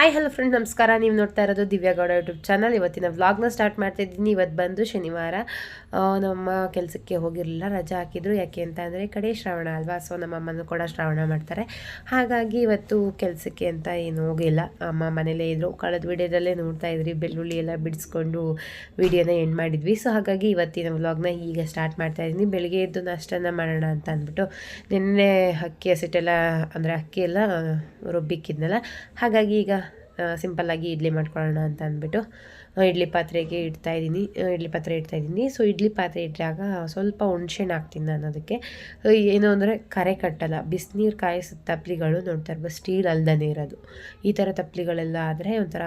Hi hello friend ನಮಸ್ಕಾರ. ನೀವು ನೋಡ್ತಾ ಇರೋದು ದಿವ್ಯಾಗೌಡ ಯೂಟ್ಯೂಬ್ ಚಾನಲ್. ಇವತ್ತಿನ ವ್ಲಾಗ್ನ ಸ್ಟಾರ್ಟ್ ಮಾಡ್ತಾ ಇದ್ದೀನಿ. ಇವತ್ತು ಬಂದು ಶನಿವಾರ. ನಮ್ಮ ಕೆಲಸಕ್ಕೆ ಹೋಗಿರಲಿಲ್ಲ, ರಜಾ ಹಾಕಿದ್ರು. ಯಾಕೆ ಅಂತ ಅಂದರೆ ಕಡೆ ಶ್ರಾವಣ ಅಲ್ವಾ? ಸೊ ನಮ್ಮ ಅಮ್ಮನೂ ಕೂಡ ಶ್ರಾವಣ ಮಾಡ್ತಾರೆ. ಹಾಗಾಗಿ ಇವತ್ತು ಕೆಲಸಕ್ಕೆ ಅಂತ ಏನು ಹೋಗಿಲ್ಲ. ಅಮ್ಮ ಮನೇಲೇ ಇದ್ದರು ಕಳೆದ ವಿಡಿಯೋದಲ್ಲೇ ನೋಡ್ತಾ ಇದ್ರಿ, ಬೆಳ್ಳುಳ್ಳಿ ಎಲ್ಲ ಬಿಡಿಸ್ಕೊಂಡು ವಿಡಿಯೋನ ಎಂಡ್ ಮಾಡಿದ್ವಿ. ಸೊ ಹಾಗಾಗಿ ಇವತ್ತಿನ ವ್ಲಾಗ್ನ ಈಗ ಸ್ಟಾರ್ಟ್ ಮಾಡ್ತಾ ಇದ್ದೀನಿ. ಬೆಳಗ್ಗೆ ಎದ್ದು ನಾಷ್ಟನ ಮಾಡೋಣ ಅಂತ ಅಂದ್ಬಿಟ್ಟು ನಿನ್ನೆ ಅಕ್ಕಿ ಹಸಿಟ್ಟೆಲ್ಲ ಅಂದರೆ ಅಕ್ಕಿ ಎಲ್ಲ, ರುಬ್ಬಿಕ್ಕಿದ್ನಲ್ಲ. ಹಾಗಾಗಿ ಈಗ ಸಿಂಪಲ್ಲಾಗಿ ಇಡ್ಲಿ ಮಾಡ್ಕೊಳ್ಳೋಣ ಅಂತ ಅಂದ್ಬಿಟ್ಟು ಇಡ್ಲಿ ಪಾತ್ರೆಗೆ ಇಡ್ತಾ ಇದ್ದೀನಿ. ಇಡ್ಲಿ ಪಾತ್ರೆ ಇಡ್ತಾ ಇದ್ದೀನಿ. ಸೊ ಇಡ್ಲಿ ಪಾತ್ರೆ ಇಟ್ಟಾಗ ಸ್ವಲ್ಪ ಹುಣ್ಸೆಣ್ಣು ಹಾಕ್ತೀನಿ ನಾನು ಅದಕ್ಕೆ. ಏನು ಅಂದರೆ ಕರೆ ಕಟ್ಟಲ್ಲ. ಬಿಸಿನೀರು ಕಾಯಿಸಿದ ತಪ್ಲಿಗಳು ನೋಡ್ತಾ ಇರ್ಬೋದು ಸ್ಟೀಲ್ ಅಲ್ದನೇ ಇರೋದು. ಈ ಥರ ತಪ್ಲಿಗಳೆಲ್ಲ ಆದರೆ ಒಂಥರ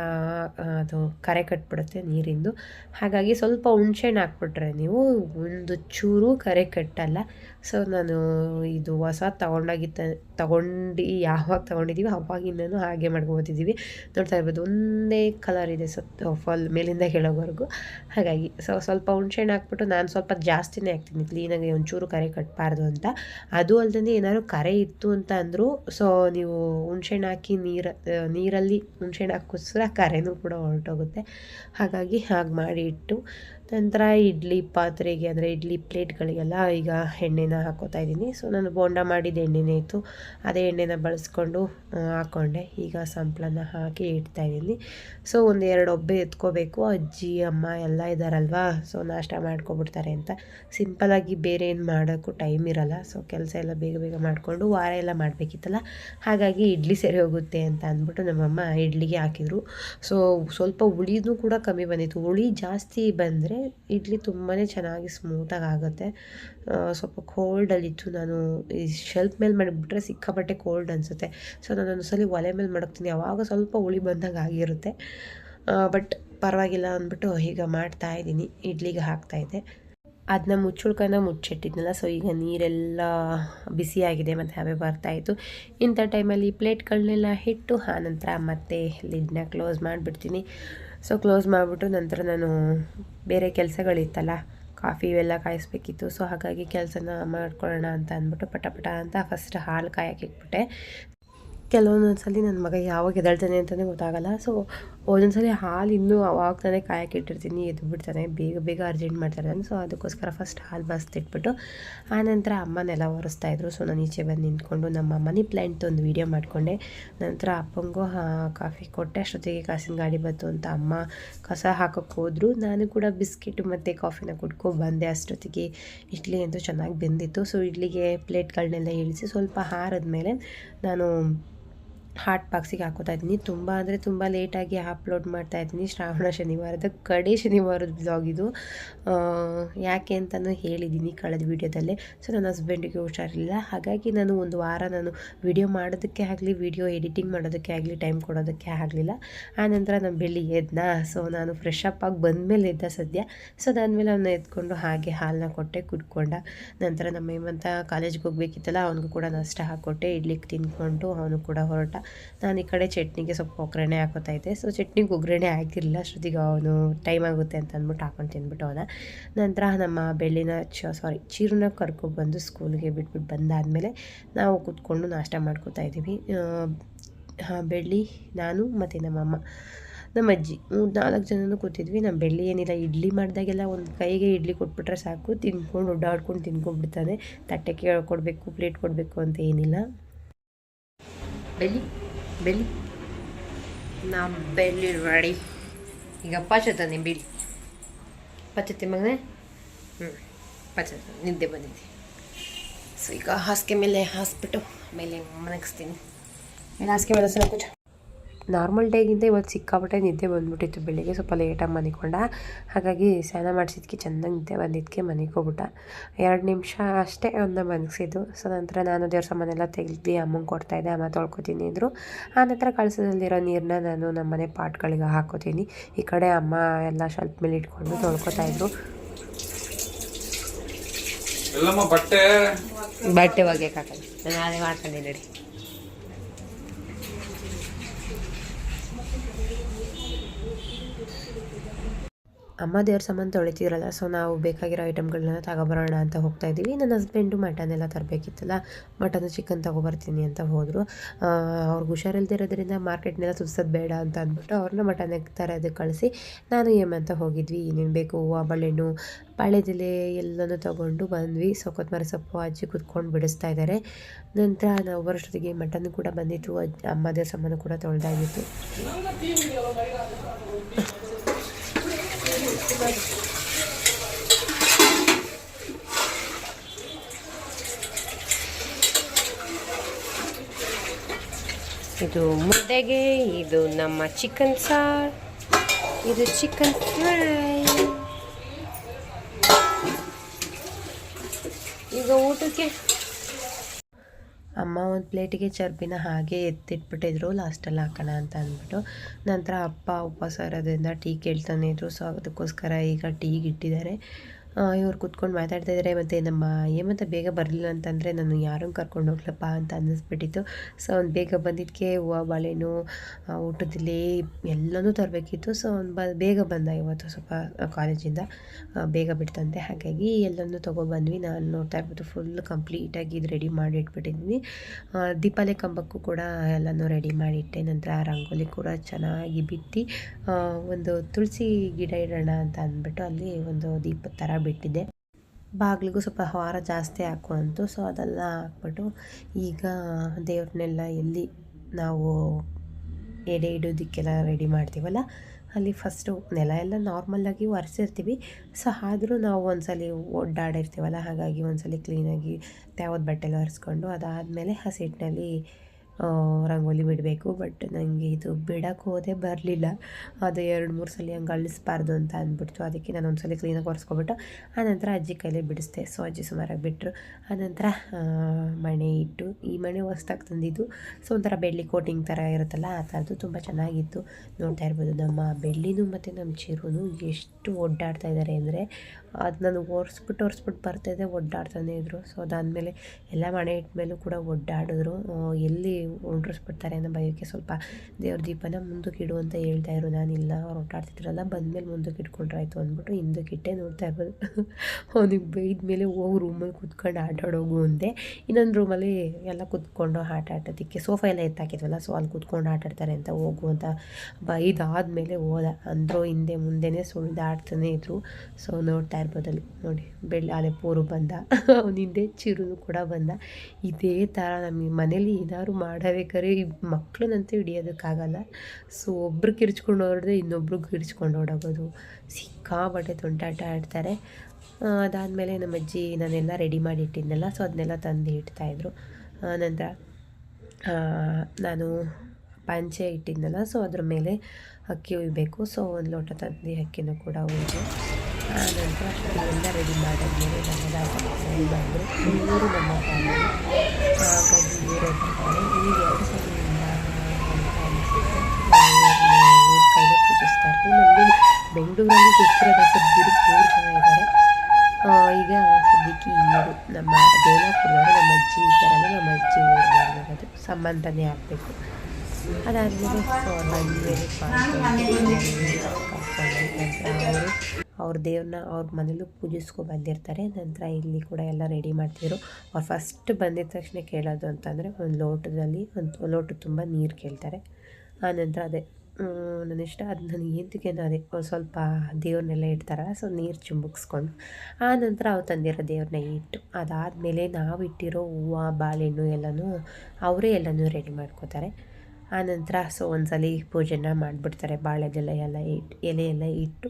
ಅದು ಕರೆ ಕಟ್ಬಿಡುತ್ತೆ ನೀರಿಂದು. ಹಾಗಾಗಿ ಸ್ವಲ್ಪ ಹುಣ್ಸೆಣ್ಣು ಹಾಕ್ಬಿಟ್ರೆ ನೀವು ಒಂದು ಚೂರು ಕರೆ ಕಟ್ಟಲ್ಲ. ಸೊ ನಾನು ಇದು ಹೊಸ ತಗೊಂಡಾಗಿತ್ತ ತಗೊಂಡು ಯಾವಾಗ ತಗೊಂಡಿದ್ದೀವಿ ಅವಾಗಿಂದನೂ ಹಾಗೆ ಮಾಡ್ಕೊಬೋತಿದ್ದೀವಿ ನೋಡ್ತಾ ಇರ್ಬೋದು, ಒಂದೇ ಕಲರ್ ಇದೆ ಸೊ ಫಲ್ ಮೇಲಿಂದ ಹೇಳೋವರೆಗೂ ಹಾಗಾಗಿ ಸೊ, ಸ್ವಲ್ಪ ಹುಣ್ಸೆಹಣ್ಣು ಹಾಕ್ಬಿಟ್ಟು ನಾನು ಸ್ವಲ್ಪ ಜಾಸ್ತಿನೇ ಹಾಕ್ತೀನಿ. ಕ್ಲೀನಾಗಿ ಒಂಚೂರು ಕರೆ ಕಟ್ಟಬಾರ್ದು ಅಂತ. ಅದು ಅಲ್ಲದೆ ಏನಾದ್ರು ಕರೆ ಇತ್ತು ಅಂತ ಅಂದರು ಸೊ ನೀವು ಹುಣ್ಸೆಹಣ್ಣು ಹಾಕಿ ನೀರು, ನೀರಲ್ಲಿ ಹುಣ್ಸೆಹಣ್ಣು ಹಾಕೋಸ್ಕರ ಆ ಕರೆನೂ ಕೂಡ ಹೊರಟೋಗುತ್ತೆ. ಹಾಗಾಗಿ ಹಾಗೆ ಮಾಡಿ ಇಟ್ಟು ನಂತರ ಇಡ್ಲಿ ಪಾತ್ರೆಗೆ, ಅಂದರೆ ಇಡ್ಲಿ ಪ್ಲೇಟ್ಗಳಿಗೆಲ್ಲ ಈಗ ಎಣ್ಣೆನ ಹಾಕೋತಾ ಇದ್ದೀನಿ. ಸೊ ನಾನು ಬೋಂಡ ಮಾಡಿದ ಎಣ್ಣೆನೇ ಇತ್ತು. ಅದೇ ಎಣ್ಣೆನ ಬಳಸ್ಕೊಂಡು ಹಾಕ್ಕೊಂಡೆ ಈಗ ಸಂಪ್ಳನ ಹಾಕಿ ಇಡ್ತಾ ಇದ್ದೀನಿ. ಸೊ ಒಂದು ಎರಡು ಒಬ್ಬೆ ಎತ್ಕೋಬೇಕು. ಅಜ್ಜಿ, ಅಮ್ಮ ಎಲ್ಲ ಇದ್ದಾರಲ್ವಾ ಸೊ ನಾಷ್ಟ ಮಾಡ್ಕೊಬಿಡ್ತಾರೆ ಅಂತ. ಸಿಂಪಲಾಗಿ ಬೇರೆ ಏನು ಮಾಡೋಕ್ಕೂ ಟೈಮ್ ಇರಲ್ಲ. ಸೊ ಕೆಲಸ ಎಲ್ಲ ಬೇಗ ಬೇಗ ಮಾಡಿಕೊಂಡು ವಾರ ಎಲ್ಲ ಮಾಡಬೇಕಿತ್ತಲ್ಲ? ಹಾಗಾಗಿ ಇಡ್ಲಿ ಸರಿ ಹೋಗುತ್ತೆ ಅಂತ ಅಂದ್ಬಿಟ್ಟು ನಮ್ಮಮ್ಮ ಇಡ್ಲಿಗೆ ಹಾಕಿದರು. ಸೊ ಸ್ವಲ್ಪ ಹುಳಿನೂ ಕೂಡ ಕಮ್ಮಿ ಬಂದಿತ್ತು. ಹುಳಿ ಜಾಸ್ತಿ ಬಂದರೆ ಇಡ್ಲಿ ತುಂಬಾ ಚೆನ್ನಾಗಿ ಸ್ಮೂತಾಗಿ ಆಗುತ್ತೆ. ಸ್ವಲ್ಪ ಕೋಲ್ಡಲ್ಲಿತ್ತು ನಾನು ಈ ಶೆಲ್ಫ್ ಮೇಲೆ ಮಾಡಿಬಿಟ್ರೆ ಸಿಕ್ಕಾಪಟ್ಟೆ ಕೋಲ್ಡ್ ಅನಿಸುತ್ತೆ. ಸೊ ನಾನು ಒಂದ್ಸಲಿ ಒಲೆ ಮೇಲೆ ಮಾಡ್ತೀನಿ. ಅವಾಗ ಸ್ವಲ್ಪ ಹುಳಿ ಬಂದಂಗೆ ಆಗಿರುತ್ತೆ. ಬಟ್ ಪರವಾಗಿಲ್ಲ ಅಂದ್ಬಿಟ್ಟು ಈಗ ಮಾಡ್ತಾ ಇದ್ದೀನಿ. ಇಡ್ಲಿಗೆ ಹಾಕ್ತಾಯಿದ್ದೆ ಅದನ್ನ ಮುಚ್ಚುಳ್ಕನ ಮುಚ್ಚಿಟ್ಟಿದ್ನಲ್ಲ ಸೊ ಈಗ ನೀರೆಲ್ಲ ಬಿಸಿಯಾಗಿದೆ ಮತ್ತು ಹಬೆ ಬರ್ತಾಯಿತ್ತು ಇಂಥ ಟೈಮಲ್ಲಿ ಪ್ಲೇಟ್ಗಳನ್ನೆಲ್ಲ ಇಟ್ಟು ನಂತರ ಮತ್ತೆ ಲಿಡ್ನ ಕ್ಲೋಸ್ ಮಾಡಿಬಿಡ್ತೀನಿ. ಸೊ ಕ್ಲೋಸ್ ಮಾಡಿಬಿಟ್ಟು ನಂತರ ನಾನು ಬೇರೆ ಕೆಲಸಗಳಿತ್ತಲ್ಲ ಕಾಫಿ ಇವೆಲ್ಲ ಕಾಯಿಸ್ಬೇಕಿತ್ತು. ಸೊ ಹಾಗಾಗಿ ಕೆಲಸನ ಮಾಡ್ಕೊಳ್ಳೋಣ ಅಂತ ಅಂದ್ಬಿಟ್ಟು ಪಟ ಪಟ ಅಂತ ಫಸ್ಟ್ ಹಾಲು ಕಾಯಕ್ಕೆ ಇಟ್ಬಿಟ್ಟೆ. ಕೆಲವೊಂದೊಂದು ಸಲ ನನ್ನ ಮಗ ಯಾವಾಗ ಎದಳ್ತಾನೆ ಅಂತಲೇ ಗೊತ್ತಾಗಲ್ಲ. ಸೊ ಒಂದೊಂದು ಸಲ ಹಾಲು ಇನ್ನೂ ಅವಾಗ್ತಾನೆ ತಾನೇ ಕಾಯಕ್ಕೆ ಇಟ್ಟಿರ್ತೀನಿ ಎದ್ದು ಬಿಡ್ತಾನೆ ಬೇಗ ಬೇಗ ಅರ್ಜೆಂಟ್ ಮಾಡ್ತಾರೆ ಸೊ ಅದಕ್ಕೋಸ್ಕರ ಫಸ್ಟ್ ಹಾಲು ಬಸ್ತಿಟ್ಬಿಟ್ಟು ಆನಂತರ ಅಮ್ಮನೆಲ್ಲ ಒರೆಸ್ತಾಯಿದ್ರು ಸೊ ನಾನು ಈಚೆ ಬಂದು ನಿಂತ್ಕೊಂಡು ನಮ್ಮ ಮನಿ ಪ್ಲ್ಯಾಂಟ್ ಒಂದು ವೀಡಿಯೋ ಮಾಡಿಕೊಂಡೆ. ನಂತರ ಅಪ್ಪಂಗೂ ಕಾಫಿ ಕೊಟ್ಟೆ. ಅಷ್ಟೊತ್ತಿಗೆ ಕಾಸಿನ ಗಾಡಿ ಬಂತು ಅಂತ ಅಮ್ಮ ಕಸ ಹಾಕೋಕ್ಕೆ ಹೋದ್ರು. ನಾನು ಕೂಡ ಬಿಸ್ಕೆಟು ಮತ್ತು ಕಾಫಿನ ಕುಡ್ಕೊ ಬಂದೆ ಅಷ್ಟೊತ್ತಿಗೆ. ಇಡ್ಲಿ ಅಂತೂ ಚೆನ್ನಾಗಿ ಬೆಂದಿತ್ತು. ಸೊ ಇಡ್ಲಿಗೆ ಪ್ಲೇಟ್ಗಳನ್ನೆಲ್ಲ ಇಳಿಸಿ ಸ್ವಲ್ಪ ಹಾರಿದ್ಮೇಲೆ ನಾನು ಹಾಟ್ ಬಾಕ್ಸಿಗೆ ಹಾಕೋತಾ ಇದ್ದೀನಿ. ತುಂಬ ಅಂದರೆ ತುಂಬ ಲೇಟಾಗಿ ಅಪ್ಲೋಡ್ ಮಾಡ್ತಾ ಇದ್ದೀನಿ. ಶ್ರಾವಣ ಶನಿವಾರದ ಕಡೆ ಶನಿವಾರದ ಬ್ಲಾಗ್ ಇದು. ಯಾಕೆ ಅಂತಲೂ ಹೇಳಿದ್ದೀನಿ ಕಳೆದ ವೀಡಿಯೋದಲ್ಲೇ. ಸೊ ನನ್ನ ಹಸ್ಬೆಂಡಿಗೆ ಹುಷಾರಿಲ್ಲ. ಹಾಗಾಗಿ ನಾನು ಒಂದು ವಾರ ನಾನು ವಿಡಿಯೋ ಮಾಡೋದಕ್ಕೆ ಆಗಲಿ ವಿಡಿಯೋ ಎಡಿಟಿಂಗ್ ಮಾಡೋದಕ್ಕೆ ಆಗಲಿ ಟೈಮ್ ಕೊಡೋದಕ್ಕೆ ಆಗಲಿಲ್ಲ. ಆನಂತರ ನಾನು ಬೆಳ್ಳಿ ಎದ್ನ. ಸೊ ನಾನು ಫ್ರೆಶ್ ಅಪ್ ಆಗಿ ಬಂದಮೇಲೆ ಎದ್ದ ಸದ್ಯ. ಸೊ ಅದಾದಮೇಲೆ ಅವನ್ನ ಎತ್ಕೊಂಡು ಹಾಗೆ ಹಾಲನ್ನ ಕೊಟ್ಟೆ, ಕುಡ್ಕೊಂಡ. ನಂತರ ನಮ್ಮ ಹೇಮಂತ ಕಾಲೇಜ್ಗೆ ಹೋಗ್ಬೇಕಿತ್ತಲ್ಲ, ಅವನಿಗೂ ಕೂಡ ನಾಷ್ಟ ಹಾಕ್ಕೊಟ್ಟೆ ಇಡ್ಲಿಕ್ಕೆ ತಿನ್ಕೊಂಡು ಅವನು ಕೂಡ ಹೊರಟ. ನಾನು ಈ ಕಡೆ ಚಟ್ನಿಗೆ ಸ್ವಲ್ಪ ಒಗ್ಗರಣೆ ಹಾಕೋತಾ ಇದ್ದೆ. ಸೊ ಚಟ್ನಿಗೆ ಒಗ್ಗರಣೆ ಹಾಕಿರಲಿಲ್ಲ. ಶ್ರುತಿಗೆ ಅವನು ಟೈಮ್ ಆಗುತ್ತೆ ಅಂತ ಅಂದ್ಬಿಟ್ಟು ಹಾಕೊಂಡು ತಿಂದ್ಬಿಟ್ಟು ಅವನ. ನಂತರ ನಮ್ಮ ಬೆಳ್ಳಿನ ಚ ಸಾರಿ ಚೀರನ್ನ ಕರ್ಕೊಬಂದು ಸ್ಕೂಲ್ಗೆ ಬಿಟ್ಬಿಟ್ಟು ಬಂದಾದಮೇಲೆ ನಾವು ಕೂತ್ಕೊಂಡು ನಾಷ್ಟ ಮಾಡ್ಕೋತಾ ಇದ್ದೀವಿ. ಬೆಳ್ಳಿ, ನಾನು ಮತ್ತು ನಮ್ಮಮ್ಮ ನಮ್ಮ ಅಜ್ಜಿ. ಮೂರು, ನಾಲ್ಕು ಜನನೂ ಕೂತಿದ್ವಿ. ನಮ್ಮ ಬೆಳ್ಳಿ ಏನಿಲ್ಲ, ಇಡ್ಲಿ ಮಾಡಿದಾಗೆಲ್ಲ ಒಂದು ಕೈಗೆ ಇಡ್ಲಿ ಕೊಟ್ಬಿಟ್ರೆ ಸಾಕು. ತಿನ್ಕೊಂಡು ಓಡಾಡ್ಕೊಂಡು ತಿನ್ಕೊಂಡ್ಬಿಡ್ತಾನೆ. ತಟ್ಟೆ ಕೊಡಬೇಕು ಪ್ಲೇಟ್ ಕೊಡಬೇಕು ಅಂತ ಏನಿಲ್ಲ. ಬೆಳ್ಳಿ? ಬೆಳ್ಳಿ ನಮ್ಮ ಬೆಳ್ಳಿ ರೆಡಿ. ಈಗ ಪಚತಾನೆ ಬೆಳ್ಳಿ ಪಚತೆ ಮಗನೇ? ಹ್ಞೂ ಪಚತ ನಿದ್ದೆ ಬಂದಿದ್ದೆ ಸೊ ಈಗ ಹಾಸಿಗೆ ಮೇಲೆ ಹಾಸ್ಬಿಟ್ಟು ಮೇಲೆ ಮನಗಿಸ್ತೀನಿ ಮೇಲೆ ಹಾಸಿಗೆ ಮೇಲೆ ಸ್ವಲ್ಪ ನಾರ್ಮಲ್ ಡೇಗಿಂದ ಇವತ್ತು ಸಿಕ್ಕಾಪಟ್ಟೆ ನಿದ್ದೆ ಬಂದ್ಬಿಟ್ಟಿತ್ತು. ಬೆಳಿಗ್ಗೆ ಸ್ವಲ್ಪ ಲೇಟಾಗಿ ಮನಿಕೊಂಡ. ಹಾಗಾಗಿ ಸ್ನಾನ ಮಾಡಿಸಿದ್ಕೆ ಚೆನ್ನಾಗಿ ನಿದ್ದೆ ಬಂದಿದ್ದಕ್ಕೆ ಮನಿಕೋಗ್ಬಿಟ್ಟ ಎರಡು ನಿಮಿಷ ಅಷ್ಟೇ ಅವನ್ನ ಮನಸ್ಸಿದ್ದು ಸೊ ನಂತರ ನಾನು ದೇವ್ರ ಸಾಮಾನೆಲ್ಲ ತೆಗೆದು ಅಮ್ಮಂಗೆ ಕೊಡ್ತಾಯಿದ್ದೆ ಅಮ್ಮ ತೊಳ್ಕೊತೀನಿ ಅಂದರು. ಆ ನಂತರ ಕಳಸದಲ್ಲಿರೋ ನೀರನ್ನ ನಾನು ನಮ್ಮನೆ ಪಾಟ್ಗಳಿಗೆ ಹಾಕೋತೀನಿ. ಈ ಕಡೆ ಅಮ್ಮ ಎಲ್ಲ ಸ್ವಲ್ಪ ಮೇಲೆ ಇಟ್ಕೊಂಡು ತೊಳ್ಕೊತಾ ಇದ್ರು. ಎಲ್ಲಮ್ಮ ಬಟ್ಟೆ? ಬಟ್ಟೆ ಒಗೆಯಕ್ಕಾಗಲ್ಲ ನಾನು ಅದೇ ಮಾಡ್ತೀನಿ ನಡಿ. ಅಮ್ಮ ದೇವ್ರ ಸಾಮಾನು ತೊಳಿತಿದ್ರಲ್ಲ ಸೊ ನಾವು ಬೇಕಾಗಿರೋ ಐಟಮ್ಗಳನ್ನ ತಗೊಬರೋಣ ಅಂತ ಹೋಗ್ತಾ ಇದ್ದೀವಿ. ನನ್ನ ಹಸ್ಬೆಂಡು ಮಟನ್ ಎಲ್ಲ ತರಬೇಕಿತ್ತಲ್ಲ ಮಟನ್ ಚಿಕನ್ ತೊಗೊಬರ್ತೀನಿ ಅಂತ ಹೋದರು. ಅವ್ರಿಗೆ ಹುಷಾರಿಲ್ದಿರೋದ್ರಿಂದ ಮಾರ್ಕೆಟ್ನೆಲ್ಲ ಸುತ್ಸೋದು ಬೇಡ ಅಂತ ಅಂದ್ಬಿಟ್ಟು ಅವ್ರನ್ನ ಮಟನ್ ತರೋದಕ್ಕೆ ಕಳಿಸಿ, ನಾನು ಅಂತ ಹೋಗಿದ್ವಿ. ಏನೇನು ಬೇಕು? ಹೂವು ಬಳೆಣ್ಣು ಬಾಳೆದೆಲೆ ಎಲ್ಲನೂ ತೊಗೊಂಡು ಬಂದ್ವಿ. ಸೊ ಕೊತ್ತಂಬರಿ ಸೊಪ್ಪು ಅಜ್ಜಿ ಕುತ್ಕೊಂಡು ಬಿಡಿಸ್ತಾ ಇದ್ದಾರೆ ನಂತರ ನಾವು ಬರೋಷ್ಟೊತ್ತಿಗೆ ಮಟನ್ ಕೂಡ ಬಂದಿತ್ತು. ಅಮ್ಮ ದೇವ್ರ ಸಾಮಾನು ಕೂಡ ತೊಳೆದಾಗಿತ್ತು. ಇದು ಮುದ್ದೆಗೆ ಇದು ನಮ್ಮ ಚಿಕನ್ ಸಾರ್ ಇದು ಚಿಕನ್ ಫ್ರೈ ಈಗ ಊಟಕ್ಕೆ ಅಮ್ಮ ಒಂದು ಪ್ಲೇಟಿಗೆ ಚರ್ಬಿನ ಹಾಗೆ ಎತ್ತಿಟ್ಬಿಟ್ಟಿದ್ರು, ಲಾಸ್ಟಲ್ಲಿ ಹಾಕೋಣ ಅಂತ ಅಂದ್ಬಿಟ್ಟು. ನಂತರ ಅಪ್ಪ ಉಪವಾಸ ಇರೋದ್ರಿಂದ ಟೀ ಕೇಳ್ತಾನೆ ಇದ್ರು. ಸೊ ಅದಕ್ಕೋಸ್ಕರ ಈಗ ಟೀಗೆ ಇಟ್ಟಿದ್ದಾರೆ ಇವ್ರು ಕುತ್ಕೊಂಡು ಮಾತಾಡ್ತಾ ಇದ್ದಾರೆ ಮತ್ತು ನಮ್ಮ ಏಮಂತ ಬೇಗ ಬರಲಿಲ್ಲ ಅಂತಂದರೆ ನಾನು ಯಾರನ್ನು ಕರ್ಕೊಂಡು ಹೋಗ್ಲಪ್ಪ ಅಂತ ಅನ್ನಿಸ್ಬಿಟ್ಟಿತ್ತು. ಸೊ ಅವ್ನು ಬೇಗ ಬಂದಿದ್ದಕ್ಕೆ ಹೂವು ಬಾಳೆನು ಊಟದಲ್ಲಿ ಎಲ್ಲನೂ ತರಬೇಕಿತ್ತು. ಸೊ ಅವ್ನು ಬ ಬೇಗ ಬಂದ ಇವತ್ತು ಸ್ವಲ್ಪ ಕಾಲೇಜಿಂದ. ಬೇಗ ಬಿಡ್ತಂತೆ. ಹಾಗಾಗಿ ಎಲ್ಲನೂ ತೊಗೊಬಂದ್ವಿ. ನಾನು ನೋಡ್ತಾ ಇರ್ಬೋದು ಫುಲ್ ಕಂಪ್ಲೀಟಾಗಿ ಇದು ರೆಡಿ ಮಾಡಿ ಇಟ್ಬಿಟ್ಟಿದ್ದೀನಿ. ಆ, ಕಂಬಕ್ಕೂ ಕೂಡ ಎಲ್ಲನೂ ರೆಡಿ ಮಾಡಿಟ್ಟೆ ನಂತರ ರಂಗೋಲಿ ಕೂಡ ಚೆನ್ನಾಗಿ ಬಿಟ್ಟು ಒಂದು ತುಳಸಿ ಗಿಡ ಇಡೋಣ ಅಂತ ಅಂದ್ಬಿಟ್ಟು ಅಲ್ಲಿ ಒಂದು ದೀಪದ ಥರ ಬಿಟ್ಟಿದ್ದೆ ಬಾಗಿಲಿಗೂ ಸ್ವಲ್ಪ ಹಾರ ಜಾಸ್ತಿ ಹಾಕು ಅಂತು ಸೊ ಅದೆಲ್ಲ ಹಾಕ್ಬಿಟ್ಟು ಈಗ ದೇವ್ರನ್ನೆಲ್ಲ ಎಲ್ಲಿ ನಾವು ಎಡೆ ಇಡೋದಕ್ಕೆಲ್ಲ ರೆಡಿ ಮಾಡ್ತೀವಲ್ಲ, ಅಲ್ಲಿ ಫಸ್ಟು ನೆಲ ಎಲ್ಲ ನಾರ್ಮಲ್ಲಾಗಿ ಒರೆಸಿರ್ತೀವಿ. ಸೊ ಆದರೂ ನಾವು ಒಂದ್ಸಲಿ ಒಡ್ಡಾಡಿರ್ತೀವಲ್ಲ ಹಾಗಾಗಿ ಒಂದ್ಸಲಿ ಕ್ಲೀನಾಗಿ ತ್ಯಾವದ ಬಟ್ಟೆಲ್ಲ ಒರೆಸ್ಕೊಂಡು ಅದಾದಮೇಲೆ ಹಸಿಟ್ಟಿನಲ್ಲಿ ರಂಗೋಲಿ ಬಿಡಬೇಕು ಬಟ್ ನನಗೆ ಇದು ಬಿಡೋಕ್ಕೆ ಹೋದೆ ಬರಲಿಲ್ಲ. ಅದು ಎರಡು, ಮೂರು ಸಲ ಹಂಗೆ ಅಳಿಸ್ಬಾರ್ದು ಅಂತ ಅಂದ್ಬಿಡ್ತು. ಅದಕ್ಕೆ ನಾನು ಒಂದು ಸಲ ಕ್ಲೀನಾಗಿ ಒರೆಸ್ಕೊಬಿಟ್ಟು ಆನಂತರ ಅಜ್ಜಿ ಕೈಲಿ ಬಿಡಿಸ್ದೆ. ಸೊ ಅಜ್ಜಿ ಸುಮಾರಾಗಿ ಬಿಟ್ಟರು ಆನಂತರ ಮಣೆ ಇಟ್ಟು, ಈ ಮಣೆ ಹೊಸ್ದಾಗಿ ತಂದಿದ್ದು. ಸೊ ಒಂಥರ ಬೆಳ್ಳಿ ಕೋಟಿಂಗ್ ಥರ ಇರುತ್ತಲ್ಲ, ಆ ಥರದ್ದು ತುಂಬ ಚೆನ್ನಾಗಿತ್ತು. ನೋಡ್ತಾ ಇರ್ಬೋದು, ನಮ್ಮ ಬೆಳ್ಳಿನೂ ಮತ್ತು ನಮ್ಮ ಚಿರುನು ಎಷ್ಟು ಒಡ್ಡಾಡ್ತಾ ಇದ್ದಾರೆ ಅಂದರೆ ಅದು ನಾನು ಒರೆಸ್ಬಿಟ್ಟು ಒರೆಸ್ಬಿಟ್ಟು ಬರ್ತಾಯಿದ್ದೆ ಒಡ್ಡಾಡ್ತಾನೆ ಇದ್ರು. ಸೊ ಅದಾದಮೇಲೆ ಎಲ್ಲ ಮಣೆ ಇಟ್ಮೇಲೂ ಕೂಡ ಒಡ್ಡಾಡಿದ್ರು ಎಲ್ಲಿ ಹೊಂಟ್ರಿಸ್ಬಿಡ್ತಾರೆ ಅನ್ನೋ ಭಯಕ್ಕೆ ಸ್ವಲ್ಪ ದೇವ್ರ ದೀಪನ ಮುಂದಕ್ಕೆ ಇಡು ಅಂತ ಹೇಳ್ತಾ ನಾನು ನಾನಿಲ್ಲ, ಅವ್ರು ಒಟ್ಟಾಡ್ತಿದ್ರಲ್ಲ ಬಂದಮೇಲೆ ಮುಂದಕ್ಕೆ ಇಟ್ಕೊಂಡ್ರಾಯ್ತು ಅಂದ್ಬಿಟ್ಟು ಹಿಂದಕ್ಕೆ ಇಟ್ಟೆ ನೋಡ್ತಾ ಇರ್ಬೋದು. ಅವನಿಗೆ ಬೈದ ಮೇಲೆ ಹೋಗಿ ರೂಮಲ್ಲಿ ಕುತ್ಕೊಂಡು ಆಟಾಡೋಗು ಅಂದೆ. ಇನ್ನೊಂದು ರೂಮಲ್ಲಿ ಎಲ್ಲ ಕುತ್ಕೊಂಡು ಆಟ ಆಡೋದಕ್ಕೆ ಸೋಫಾ ಎಲ್ಲ ಎತ್ತಾಕಿದ್ವಲ್ಲ, ಸೊ ಅಲ್ಲಿ ಕುತ್ಕೊಂಡು ಆಟಾಡ್ತಾರೆ ಅಂತ ಹೋಗು ಅಂತ ಬೈದಾದ ಮೇಲೆ ಹೋದ. ಅಂದರು ಹಿಂದೆ ಮುಂದೆನೇ ಸುಳಿದಾಡ್ತಾನೆ ಇದ್ರು. ಸೊ ನೋಡ್ತಾ ಇರ್ಬೋದು ನೋಡಿ ಬೆಳ್ಳಿ ಅಲೆ ಪೂರು ಬಂದ ಅವನ ಹಿಂದೆ ಚಿರುನು ಕೂಡ ಬಂದ. ಇದೇ ಥರ ನಮಗೆ ಮನೇಲಿ ಏನಾದ್ರು ಮಾಡಬೇಕಾದ್ರೆ ಈ ಮಕ್ಳನ್ನಂತೂ ಹಿಡಿಯೋದಕ್ಕಾಗಲ್ಲ. ಸೊ ಒಬ್ರು ಕಿರ್ಚ್ಕೊಂಡು ಹೊರಡ್ದೆ ಇನ್ನೊಬ್ರು ಕಿರ್ಚ್ಕೊಂಡು ಓಡೋಗೋದು ಸಿಕ್ಕಾಬಟ್ಟೆ ತೊಂಟಾಟ ಆಡ್ತಾರೆ. ಅದಾದಮೇಲೆ ನಮ್ಮ ಅಜ್ಜಿ ನಾನೆಲ್ಲ ರೆಡಿ ಮಾಡಿ ಇಟ್ಟಿದ್ನಲ್ಲ ಸೊ ಅದನ್ನೆಲ್ಲ ತಂದು ಇಡ್ತಾಯಿದ್ರು ನಂತರ ಆ, ನಾನು ಪಂಚೆ ಇಟ್ಟಿದ್ನಲ್ಲ ಸೊ ಅದ್ರ ಮೇಲೆ ಅಕ್ಕಿ ಹುಯ್ಬೇಕು. ಸೊ ಒಂದು ಲೋಟ ತಂದು ಅಕ್ಕಿನೂ ಕೂಡ ಉಯ್ದು ಆ ನಂತರ ಎಲ್ಲ ರೆಡಿ ಮಾಡಾದ್ಮೇಲೆ ನಮ್ಮ ರೆಡಿ ಮಾಡಿದ್ರು ಇವರು ನಮ್ಮ ಫ್ಯಾಮಿಲಿ ಹಾಗಾಗಿ ಇವರು ಬರ್ತಾರೆ ಈಗ ಎರಡು ಅನಿಸುತ್ತೆ ಇವ್ರ ಕೈಲಿ ಪೂಜಿಸ್ತಾರೆ ನಮಗೆ ಬೆಂಗಳೂರಲ್ಲಿ ಗೊತ್ತಿರೋದು ಸದ್ಯರು ಮೂರು ಜನ ಇದ್ದಾರೆ ಈಗ ಸದ್ಯಕ್ಕೆ ಇವರು ನಮ್ಮ ದೇವಲಾಪುರದವರು ನಮ್ಮ ಅಜ್ಜಿ ಥರನೇ ನಮ್ಮ ಅಜ್ಜಿ ಊರಿನಲ್ಲಿರೋದು ಸಂಬಂಧನೇ ಆಗಬೇಕು ಅದಾದಮೇಲೆ ಸೊ ಬಂದಮೇಲೆ ಅವರು ಅವ್ರ ದೇವ್ರನ್ನ ಅವ್ರ ಮನೇಲೂ ಪೂಜಿಸ್ಕೊ ಬಂದಿರ್ತಾರೆ. ನಂತರ ಇಲ್ಲಿ ಕೂಡ ಎಲ್ಲ ರೆಡಿ ಮಾಡ್ತಿದ್ರು. ಅವ್ರು ಫಸ್ಟ್ ಬಂದಿದ ತಕ್ಷಣ ಕೇಳೋದು ಅಂತಂದರೆ ಒಂದು ಲೋಟದಲ್ಲಿ ಒಂದು ಲೋಟ ತುಂಬ ನೀರು ಕೇಳ್ತಾರೆ. ಆನಂತರ ಅದೇ ನನ್ನ ಇಷ್ಟ. ಅದು ನನಗೆ ಏಂತಕ್ಕೆ ಅದೇ ಸ್ವಲ್ಪ ದೇವ್ರನ್ನೆಲ್ಲ ಇಡ್ತಾರಲ್ಲ, ಸೊ ನೀರು ಚುಂಬಕ್ಸ್ಕೊಂಡು. ಆ ನಂತರ ಅವ್ರು ತಂದಿರೋ ದೇವ್ರನ್ನ ಇಟ್ಟು, ಅದಾದಮೇಲೆ ನಾವು ಇಟ್ಟಿರೋ ಹೂವು, ಬಾಳೆಹಣ್ಣು ಎಲ್ಲನೂ ಅವರೇ ಎಲ್ಲನೂ ರೆಡಿ ಮಾಡ್ಕೋತಾರೆ. ಆನಂತರ ಸೊ ಒಂದ್ಸಲಿ ಪೂಜೆನ ಮಾಡಿಬಿಡ್ತಾರೆ. ಬಾಳೆದೆಲ್ಲ ಎಲ್ಲ ಇಟ್ಟು ಎಲೆ ಎಲ್ಲ ಇಟ್ಟು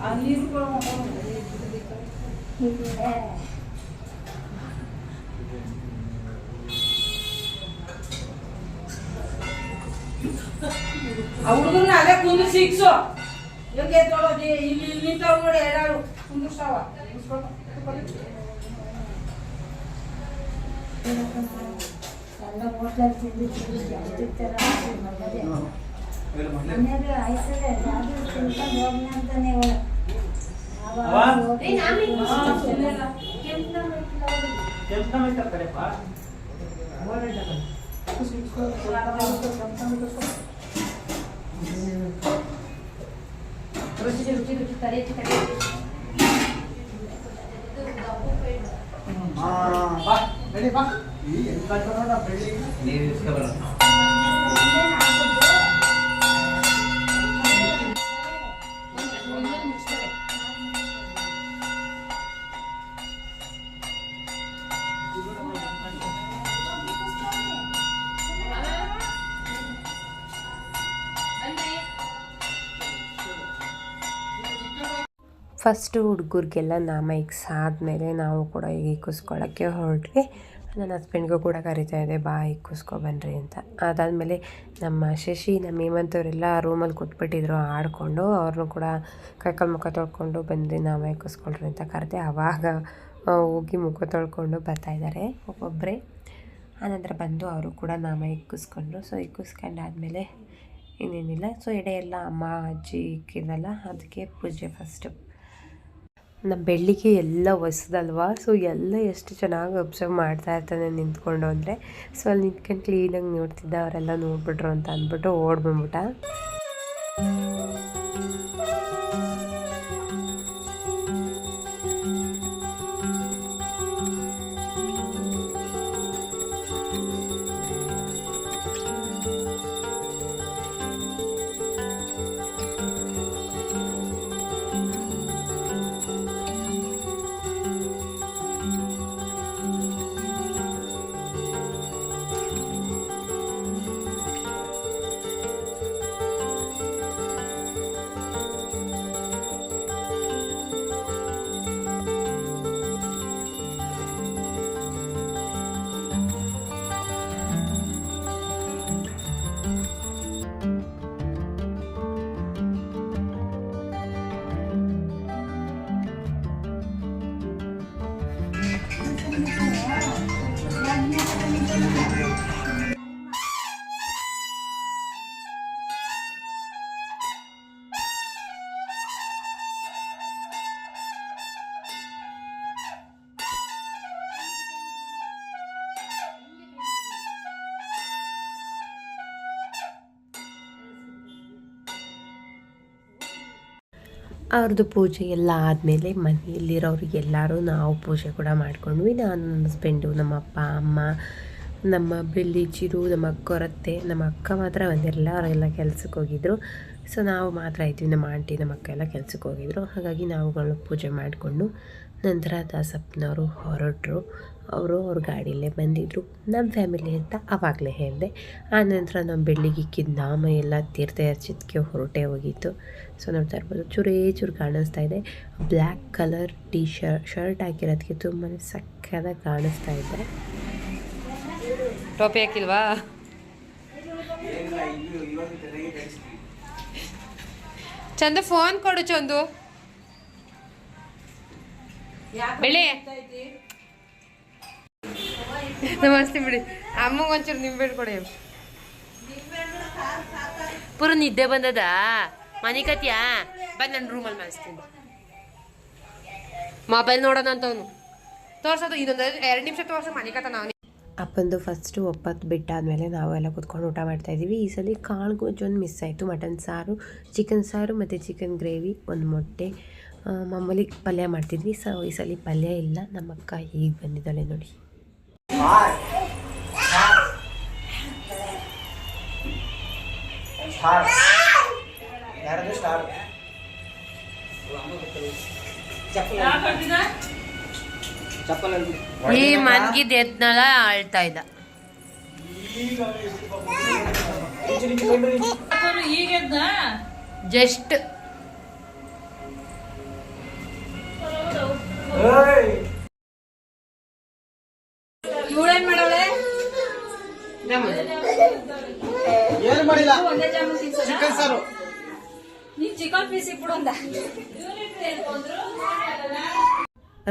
ಸ್ವಾಮಿ ಇಲ್ಲೇ ಮಾಮಿ ನಾನೇ ಕುಸ್ಕೊಂಡಿದ್ದಾನೆ ನೀನ್ ಕುಸ್ಕೋ ಬಾ ನಾನೇ ಕುಸ್ಕೊಂಡಿದ್ದಾನೆ ನೀನ್ ಕುಸ್ಕೋ ಅಲ್ಲಿ ಆ ಹುಡುಗನ ಅದೇ ಕುಂದು ಸಿಕ್ಸು ಹೆಂಗೆ ತೊಳೋದಿ ಇಲ್ಲಿ ಇಲ್ಲಿ ನಿಂತಾವ್ ನೋಡಿ ಎರಡು ಕುಂದಿರ್ತಾವ ಕೆಂಪನ ಮೈತ ಕಡೆಪ್ಪ ಬಾ ರೆಡಿ ಬಾ ಈ ಹೆಂಗ್ ಕಳ್ಕೊಂಡ್ ನೋಡ ಬೆಳ್ಳಿ ಫಸ್ಟು ಹುಡುಗರಿಗೆಲ್ಲ ನಾಮ ನಾಮೈಕ್ಸ್ ಆದಮೇಲೆ ನಾವು ಕೂಡ ಈಗ ಇಕ್ಕಿಸ್ಕೊಳ್ಳೋಕ್ಕೆ ಹೊರಟ್ವಿ. ನನ್ನ ಹಸ್ಬೆಂಡ್ಗೂ ಕೂಡ ಕರಿತಾ ಇದೆ, ಬಾ ಇಕ್ಕಿಸ್ಕೊ ಬನ್ನಿರಿ ಅಂತ. ಅದಾದಮೇಲೆ ನಮ್ಮ ಶಶಿ, ನಮ್ಮ ಹೇಮಂತವರೆಲ್ಲ ರೂಮಲ್ಲಿ ಕೂತ್ಬಿಟ್ಟಿದ್ರು, ಆಡಿಕೊಂಡು ಅವ್ರನ್ನೂ ಕೂಡ ಕೈಕಾಲು ಮುಖ ತೊಳ್ಕೊಂಡು ಬಂದು ನಾಮ ಇಕ್ಕಿಸ್ಕೊಳ್ರಿ ಅಂತ ಕರೆದೆ. ಆವಾಗ ಹೋಗಿ ಮುಖ ತೊಳ್ಕೊಂಡು ಬರ್ತಾಯಿದ್ದಾರೆ ಒಬ್ಬೊಬ್ಬರೇ ಆನಂತರ ಬಂದು ಅವರು ಕೂಡ ನಾಮ ಇಕ್ಕಿಸ್ಕೊಂಡ್ರು ಸೊ ಇಕ್ಕಿಸ್ಕೊಂಡಾದ್ಮೇಲೆ ಇನ್ನೇನಿಲ್ಲ. ಸೊ ಎಡೆ ಎಲ್ಲ ಅಮ್ಮ, ಅಜ್ಜಿ ಇಕ್ಕಿದ್ನಲ್ಲ ಅದಕ್ಕೆ ಪೂಜೆ ಫಸ್ಟು. ಬೆಳ್ಳಿಗೆ ಎಲ್ಲ ಹೊಸದಲ್ವಾ? ಸೊ ಎಲ್ಲ ಎಷ್ಟು ಚೆನ್ನಾಗಿ ಅಬ್ಸರ್ವ್ ಮಾಡ್ತಾ ಇರ್ತಾನೆ ನಿಂತ್ಕೊಂಡು ಅಂದರೆ. ಸೊ ಅಲ್ಲಿ ನಿಂತ್ಕೊಂಡು ಕ್ಲೀನಾಗಿ ನೋಡ್ತಿದ್ದ, ಅವರೆಲ್ಲ ನೋಡ್ಬಿಟ್ರು ಅಂತ ಅಂದ್ಬಿಟ್ಟು ಓಡ್ ಅವ್ರದ್ದು ಪೂಜೆ ಎಲ್ಲ ಆದಮೇಲೆ ಮನೆಯಲ್ಲಿರೋರಿಗೆಲ್ಲರೂ ನಾವು ಪೂಜೆ ಕೂಡ ಮಾಡ್ಕೊಂಡ್ವಿ. ನಾನು, ನನ್ನ ಹಸ್ಬೆಂಡು ನಮ್ಮ ಅಪ್ಪ, ಅಮ್ಮ, ನಮ್ಮ ಬೆಳ್ಳಿ, ಚಿರು, ನಮ್ಮ ಅಕ್ಕೋರತ್ತೆ ನಮ್ಮ ಅಕ್ಕ ಮಾತ್ರ ಬಂದಿರಲಿಲ್ಲ ಅವರೆಲ್ಲ ಕೆಲ್ಸಕ್ಕೆ ಹೋಗಿದ್ರು. ಸೊ ನಾವು ಮಾತ್ರ ಇದ್ವಿ ನಮ್ಮ ಆಂಟಿ, ನಮ್ಮ ಅಕ್ಕ ಎಲ್ಲ ಕೆಲ್ಸಕ್ಕೆ ಹೋಗಿದ್ರು. ಹಾಗಾಗಿ ನಾವುಗಳು ಪೂಜೆ ಮಾಡಿಕೊಂಡು ನಂತರ ದಾಸಪ್ಪನವರು ಹೊರಟರು. ಅವರು ಅವ್ರ ಗಾಡಿಯಲ್ಲೇ ಬಂದಿದ್ದರು ನಮ್ಮ ಫ್ಯಾಮಿಲಿ ಅಂತ ಆವಾಗಲೇ ಹೇಳಿದೆ. ಆನಂತರ ನಮ್ಮ ಬೆಳ್ಳಿಗಿಕ್ಕಿದ ನಾಮ ಎಲ್ಲ ತೀರ್ಥ ಎರ್ಚಿದ್ಕೆ ಹೊರಟೇ ಹೋಗಿತ್ತು. ಸೊ ನೋಡ್ತಾ ಇರ್ಬೋದು ಚೂರೇ ಚೂರು ಕಾಣಿಸ್ತಾ ಇದೆ. Black colour T shirt shirt ಹಾಕಿರೋದಕ್ಕೆ ತುಂಬಾ ಸಕ್ಕದ ಕಾಣಿಸ್ತಾ ಇದೆ. ಟೋಪಿ ಹಾಕಿಲ್ವಾ? ಚಂದ ಫೋನ್ ಕೊಡು ಚಂದು. ಬೆಳೆ ನಮಸ್ತೆ ಬಿಡಿ. ಅಮ್ಮಂಗೆ ಒಂಚೂರು ನಿಂಬೆ ಕೊಡಿ. ಪೂರ ನಿದ್ದೆ ಬಂದದ? ಮನೆ ಕತ್ಯಾ? ಬಂದು ನನ್ನ ರೂಮಲ್ಲಿ ಮಾಡಿಸ್ತೀನಿ. ಮೊಬೈಲ್ ನೋಡೋಣ ಅಂತವನು ತೋರ್ಸೋದು, ಇದೊಂದು ಎರಡು ನಿಮಿಷ ತೋರ್ಸ, ಮನೆ ಕತ ನಾವು ಅಪ್ಪಂದು ಫಸ್ಟು ಒಪ್ಪತ್ತು ಬಿಟ್ಟಾದಮೇಲೆ ನಾವೆಲ್ಲ ಕುತ್ಕೊಂಡು ಊಟ ಮಾಡ್ತಾಯಿದ್ದೀವಿ ಈ ಸಲ ಕಾಳು ಗೊಜ್ಜೊಂದು ಮಿಸ್ ಆಯಿತು. ಮಟನ್ ಸಾರು ಚಿಕನ್ ಸಾರು ಮತ್ತು ಚಿಕನ್ ಗ್ರೇವಿ ಒಂದು ಮೊಟ್ಟೆ. ಮಾಮೂಲಿ ಪಲ್ಯ ಮಾಡ್ತಿದ್ವಿ. ಸೊ ಈ ಸಲ ಪಲ್ಯ ಇಲ್ಲ. ನಮ್ಮ ಅಕ್ಕ ಈಗ ಬಂದಿದ್ದಾಳೆ ನೋಡಿ. ಯಾರದು ಸ್ಟಾರ್ಟ್ ಕಟ್ಟಿದ? ಈ ಮನ್ಗಿದ್ ಎದ್ನಳ ಅಳ್ತಾ ಇದ್ದ? ಜಸ್ಟ್ ಇವ್ಳೇನ್ ಮಾಡವಳೆ? ಏನು ಮಾಡಿಲ್ಲ? ಒಂದೇ ಜಾಮೂನ್ ಚಿಕನ್ ಸಾರು. ನೀನ್ ಚಿಕನ್ ಪೀಸ್ ಇಕ್ಬಿಡು ಅಂದ.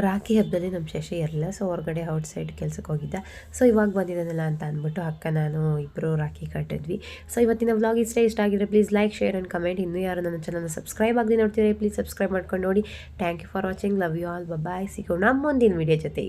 ರಾಖಿ ಹಬ್ಬದಲ್ಲಿ ನಮ್ಮ ಶಶಿ ಇರಲಿಲ್ಲ ಸೊ ಹೊರಗಡೆ ಔಟ್ ಸೈಡ್ ಕೆಲ್ಸಕ್ಕೆ ಹೋಗಿದ್ದ. ಸೊ ಇವಾಗ ಬಂದಿದ್ದಾನಲ್ಲ ಅಂತ ಅಂದ್ಬಿಟ್ಟು ಅಕ್ಕ ನಾನು ಇಬ್ಬರು ರಾಖಿ ಕಟ್ಟಿದ್ವಿ. ಸೊ ಇವತ್ತಿನ ವ್ಲಾಗ್ ಇಷ್ಟ ಇಷ್ಟ ಆಗಿದ್ರೆ please like share and comment ಇನ್ನೂ ಯಾರು ನನ್ನ ಚಾನಲ್ನ ಸಬ್ಸ್ಕ್ರೈಬ್ ಆಗಿ ನೋಡ್ತೀರಿ ಪ್ಲೀಸ್ ಸಬ್ಸ್ಕ್ರೈಬ್ ಮಾಡ್ಕೊಂಡು ನೋಡಿ. Thank you for watching love you all bye ಸಿಗೋಣ ಮುಂದಿನ ವಿಡಿಯೋ ಜೊತೆ.